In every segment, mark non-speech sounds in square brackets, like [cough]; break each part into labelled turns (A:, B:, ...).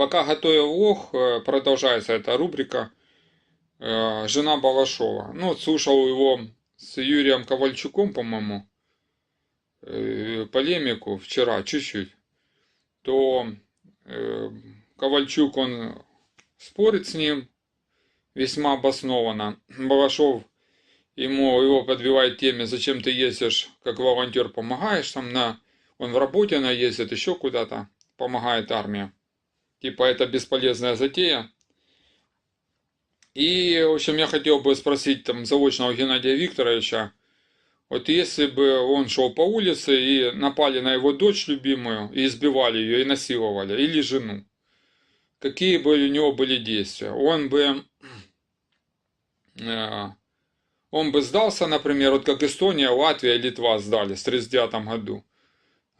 A: Пока готовил влог, э, продолжается эта рубрика э, «Жена Балашова». Ну, слушал его с Юрием Ковальчуком, по-моему, э, полемику вчера чуть-чуть. То Ковальчук, он спорит с ним весьма обоснованно. Балашов ему его подбивает теме, зачем ты ездишь как волонтер, помогаешь там на... Он в работе она ездит, еще куда-то, помогает армия. Типа это бесполезная затея. И, в общем, я хотел бы спросить там заочного Геннадия Викторовича, вот если бы он шел по улице и напали на его дочь любимую, и избивали ее, и насиловали, или жену, какие бы у него были действия? Он бы, э, он бы сдался, например, вот как Эстония, Латвия, Литва сдали в 1939 году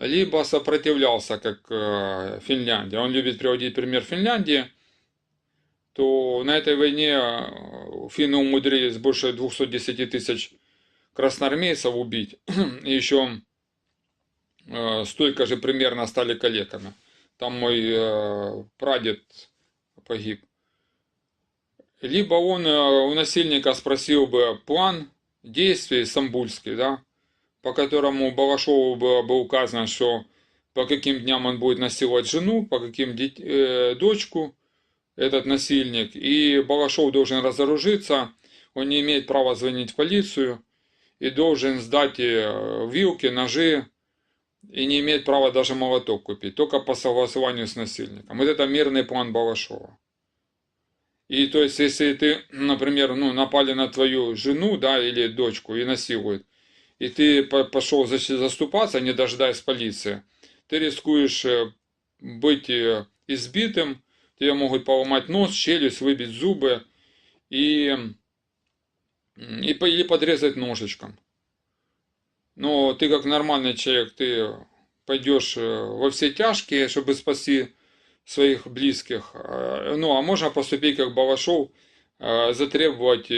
A: либо сопротивлялся, как э, Финляндия. Он любит приводить пример Финляндии. То на этой войне э, финны умудрились больше 210 тысяч красноармейцев убить. [clears throat] И еще э, столько же примерно стали калеками. Там мой прадед погиб. Либо он у насильника спросил бы план действий самбульский, да, по которому Балашову было бы указано, что по каким дням он будет насиловать жену, по каким э, дочку этот насильник. И Балашов должен разоружиться, он не имеет права звонить в полицию и должен сдать э, вилки, ножи и не имеет права даже молоток купить, только по согласованию с насильником. Вот это мирный план Балашова. И то есть, если ты, например, ну, напали на твою жену, да, или дочку и насилуют, и ты пошел заступаться, не дожидаясь полиции, ты рискуешь э, быть э, избитым, тебе могут поломать нос, челюсть, выбить зубы и, и, или подрезать ножичком. Но ты как нормальный человек, ты пойдешь э, во все тяжкие, чтобы спасти своих близких. Ну, а можно поступить как Балашов, затребовать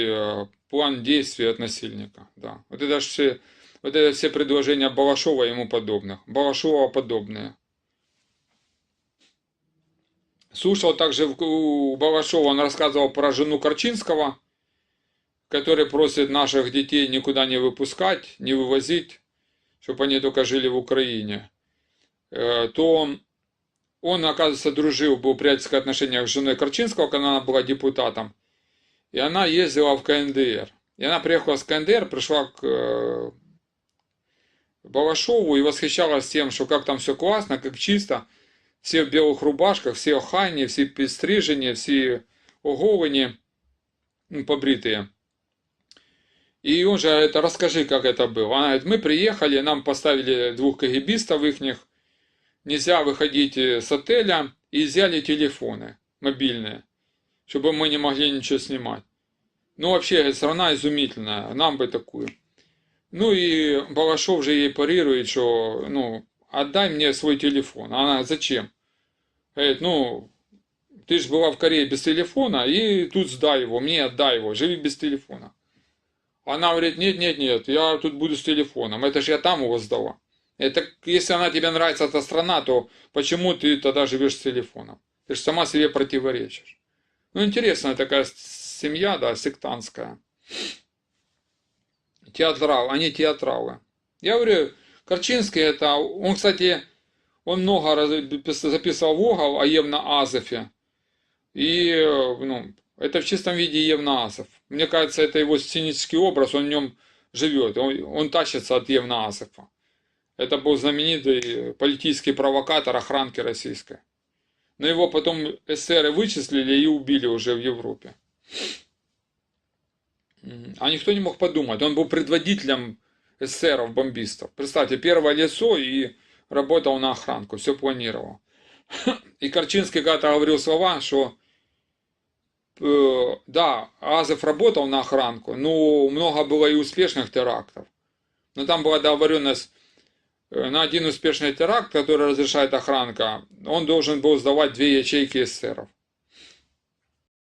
A: план действий от насильника. Да. Вот это все вот это все предложения Балашова и ему подобных. Балашова подобные. Слушал также у Балашова, он рассказывал про жену Корчинского, который просит наших детей никуда не выпускать, не вывозить, чтобы они только жили в Украине. Э, то он, оказывается, дружил, был в приятельских отношениях с женой Корчинского, когда она была депутатом И она ездила в КНДР. И она приехала с КНДР, пришла к э, Балашову и восхищалась тем, что как там все классно, как чисто. Все в белых рубашках, все охайні, все підстрижені, все оголені, ну, побритые. И он же это расскажи, как это было. Она говорит, мы приехали, нам поставили двух кгбистов их, нельзя выходить с отеля, и взяли телефоны мобильные, чтобы мы не могли ничего снимать. Ну, вообще, страна изумительная, нам бы такую. Ну и Балашов же ей парирует, что, ну, отдай мне свой телефон. Она, зачем? Говорит, ну, ты же была в Корее без телефона, и тут сдай его, мне отдай его, живи без телефона. Она говорит, нет, нет, нет, я тут буду с телефоном, это же я там его сдала. Это, если она тебе нравится, эта страна, то почему ты тогда живешь с телефоном? Ты же сама себе противоречишь. Ну, интересная такая семья, да, сектантская театрал, они театралы. Я говорю, Корчинский это, он, кстати, он много раз записывал вогов о Евна-Азове. И, ну, это в чистом виде Евна-Азов. Мне кажется, это его сценический образ, он в нем живет, он, он тащится от Евна-Азова. Это был знаменитый политический провокатор охранки российской. Но его потом эсеры вычислили и убили уже в Европе. А никто не мог подумать. Он был предводителем эсеров-бомбистов. Представьте, первое лицо и работал на охранку, все планировал. И Корчинский когда-то говорил слова, что э, да, Азов работал на охранку, но много было и успешных терактов. Но там была договоренность на один успешный теракт, который разрешает охранка, он должен был сдавать две ячейки эсеров.